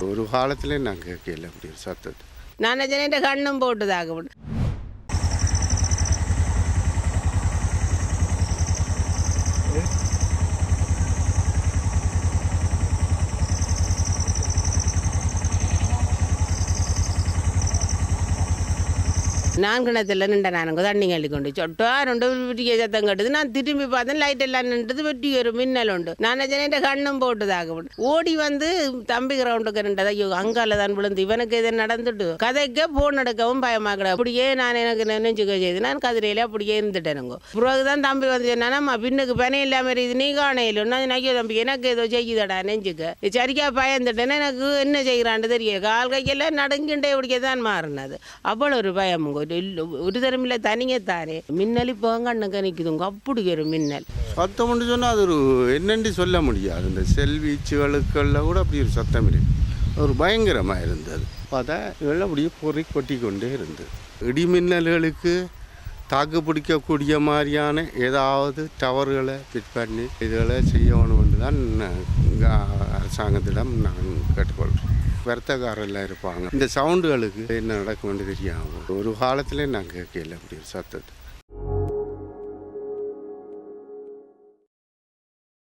ஒரு காலத்திலே நான் கேட்கல அப்படி ஒரு சத்தத்தை. நான் நினைச்சேன் கண்ணும் போட்டுதாக நான் கிணத்துல நின்ற நானுங்க தண்ணி கள்ளி கொண்டு சொட்டோ ரெண்டு வெட்டிக்க சத்தம் கட்டுது. நான் திரும்பி பார்த்தேன் லைட் எல்லாம் நின்றது வெட்டி ஒரு மின்னல் உண்டு நான் நினைச்சேன் கண்ணும் போட்டுதாக ஓடி வந்து தம்பி கிரவுண்டுக்கு நின்றது ஐயோ அங்கால தான் விழுந்து. இவனுக்கு இது நடந்துட்டு கதைக்க போன் எடுக்கவும் பயமாக்கட அப்படியே நான் எனக்கு நினைச்சுக்க செய்து நான் கதிரையில அப்படியே இருந்துட்டேனுங்க. பிறகுதான் தம்பி வந்து சொன்னா பின்னுக்கு பணம் இல்லாம இருக்குது நீ காணையில். ஐயோ தம்பி எனக்கு ஏதோ செய்யுதடா நெஞ்சுக்க. சரிக்கா பயந்துட்டேன்னா எனக்கு என்ன செய்கிறான்னு தெரியல. கால் கையெல்லாம் நடுங்கிண்டே இப்படிக்கே தான் மாறினது. அவ்வளோ ஒரு பயமுங்க ஒரு ஒரு தரமில்ல தனியத்தானே மின்னல் இப்போ கண்ணுக்கு நிற்குதுங்க அப்படி ஒரு மின்னல். சத்தம்னு சொன்னால் அது ஒரு என்னென்று சொல்ல முடியாது. இந்த செல்வீச்சுகளுக்கெல்லாம் கூட அப்படி ஒரு சத்தம் இருக்கு ஒரு பயங்கரமாக இருந்தது. பார்த்தா இதெல்லாம் அப்படியே பொறி கொட்டி கொண்டே இருந்தது. இடிமின்னல்களுக்கு தாக்கு பிடிக்கக்கூடிய மாதிரியான ஏதாவது டவர்களை ஃபிட் பண்ணி இதுகளை செய்யணும் தான் அரசாங்கத்திடம் நான் கேட்டுக்கொள்கிறேன். வர்த்தகாரெல்லாம் இருப்பாங்க. இந்த சவுண்டுகளுக்கு என்ன நடக்கும்னு தெரியாமல் ஒரு காலத்திலே நான் கேட்கல அப்படி ஒரு சத்தத்தை.